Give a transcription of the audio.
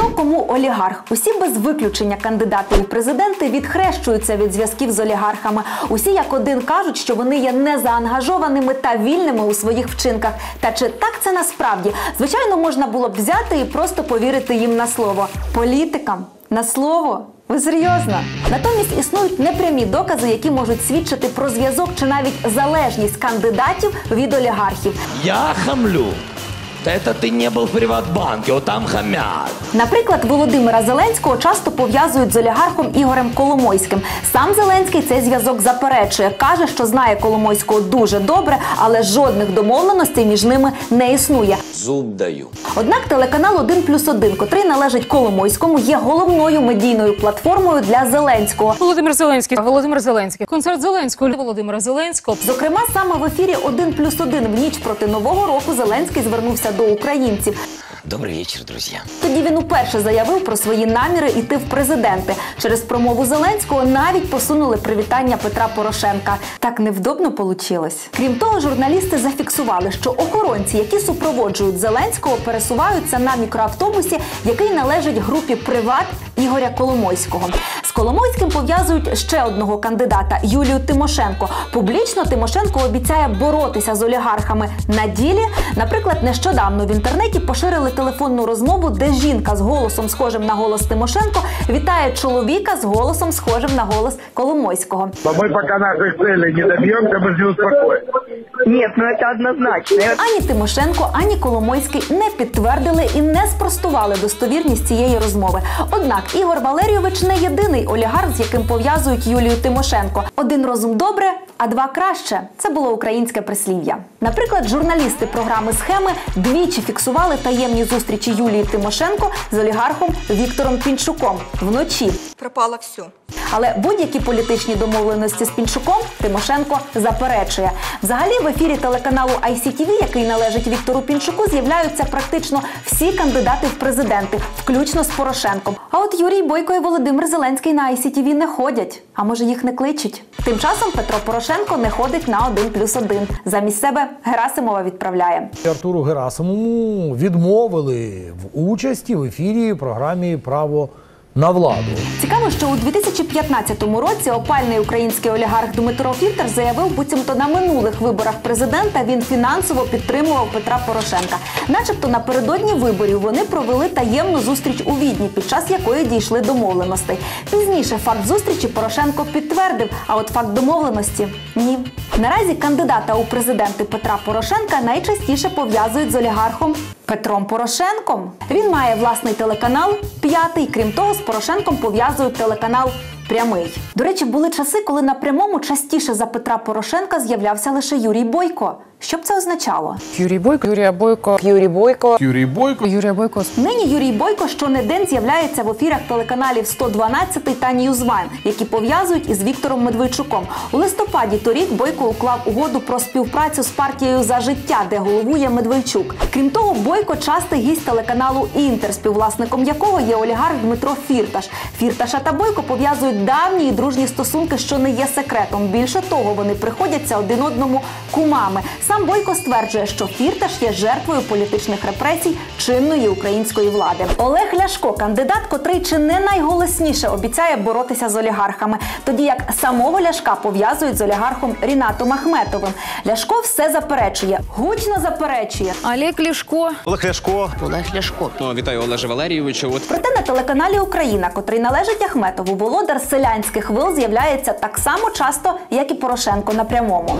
Хто кому олігарх? Усі без виключення кандидати у президенти відхрещуються від зв'язків з олігархами. Усі як один кажуть, що вони є незаангажованими та вільними у своїх вчинках. Та чи так це насправді? Звичайно, можна було б взяти і просто повірити їм на слово. Політикам на слово. Ви серйозно? Натомість існують непрямі докази, які можуть свідчити про зв'язок чи навіть залежність кандидатів від олігархів. Я хамлю. Да это ты не был в Приватбанке, вот там хамят. Наприклад, Володимира Зеленського часто пов'язують з олігархом Ігорем Коломойським. Сам Зеленський цей зв'язок заперечує, каже, що знає Коломойського дуже добре, але жодних домовленостей між ними не існує. Зуб даю. Однак телеканал 1 плюс 1, котрий належить Коломойському, є головною медійною платформою для Зеленського. Володимир Зеленський, Володимир Зеленський, концерт Зеленського Володимира Зеленського. Зокрема, саме в ефірі 1 плюс 1 в ніч проти нового року Зеленський звернувся до українців. Добрый вечер, друзья. Тоді він уперше заявив про свої наміри йти в президенти. Через промову Зеленського навіть посунули привітання Петра Порошенка. Так невдобно получилось. Крім того, журналісти зафіксували, що охоронці, які супроводжують Зеленського, пересуваються на мікроавтобусі, який належить групі Приват Ігоря Коломойського. З Коломойським пов'язують ще одного кандидата Юлію Тимошенко. Публічно Тимошенко обіцяє боротися з олігархами. На ділі, наприклад, нещодавно в інтернеті поширили телефонну розмову, де жінка з голосом схожим на голос Тимошенко вітає чоловіка з голосом схожим на голос Коломойського. Но мы пока наших целей не добьемся, мы не успокоимся. Нет, ну это однозначно. Ані Тимошенко, ані Коломойський не підтвердили і не спростували достовірність цієї розмови. Однак Ігор Валерійович не єдиний олігарх, з яким пов'язують Юлію Тимошенко. Один розум добре, а два краще. Це було українське прислів'я. Наприклад, журналісти програми схеми двічі фіксували таємні зустрічі Юлії Тимошенко з олігархом Віктором Пінчуком вночі. пропало все. Але будь-які політичні домовленості з Пінчуком Тимошенко заперечує. Взагалі, в ефірі телеканалу ICTV, який належить Віктору Пінчуку, з'являються практично всі кандидати в президенти, включно з Порошенком. А от Юрій Бойко і Володимир Зеленський на ICTV не ходять. А може їх не кличуть? Тим часом Петро Порошенко не ходить на 1 плюс 1. Замість себе Герасимова відправляє. Артуру Герасимову відмовили в участі в ефірі програмі Право на владу. Цікаво, що у 2015 році опальний український олігарх Дмитро Фірташ заявив, буцімто на минулих виборах президента він фінансово підтримував Петра Порошенка. Начебто напередодні виборів вони провели таємну зустріч у Відні, під час якої дійшли домовленостей. Пізніше факт зустрічі Порошенко підтвердив, а от факт домовленості ні. Наразі кандидата у президенти Петра Порошенка найчастіше пов'язують з олігархом Петром Порошенком. Він має власний телеканал п'ятий. Крім того, з Порошенком пов'язують телеканал Прямий. До речі, були часи, коли на прямому частіше за Петра Порошенка з'являвся лише Юрій Бойко. Що б це означало? Юрій Бойко, Юрія Бойко, Юрий Бойко. Юрій Бойко. Юрія Бойко. Нині Юрій Бойко щонедень з'являється в ефірах телеканалів 112 та Ньюзвайн, які пов'язують із Віктором Медведчуком. У листопаді торік Бойко уклав угоду про співпрацю з партією за життя, де головує Медведчук. Крім того, Бойко частий гість телеканалу Інтер, співвласником якого є олігарх Дмитро Фірташ. Фірташа та Бойко пов'язують давні і дружні стосунки, що не є секретом. Більше того, вони приходяться один одному кумами. Сам Бойко стверджує, що Фірташ є жертвою політичних репресій чинної української влади. Олег Ляшко, кандидат, котрий чи не найголосніше обіцяє боротися з олігархами, тоді як самого Ляшка пов'язують з олігархом Рінатом Ахметовим. Ляшко все заперечує, гучно заперечує. Олег Ляшко. Олег Ляшко. Олег Ляшко. Ну, вітаю Олеже Валерійовичу. От Проте на телеканалі Україна, котрий належить Ахметову, володар селянських вил з'являється так само часто, як і Порошенко на прямому.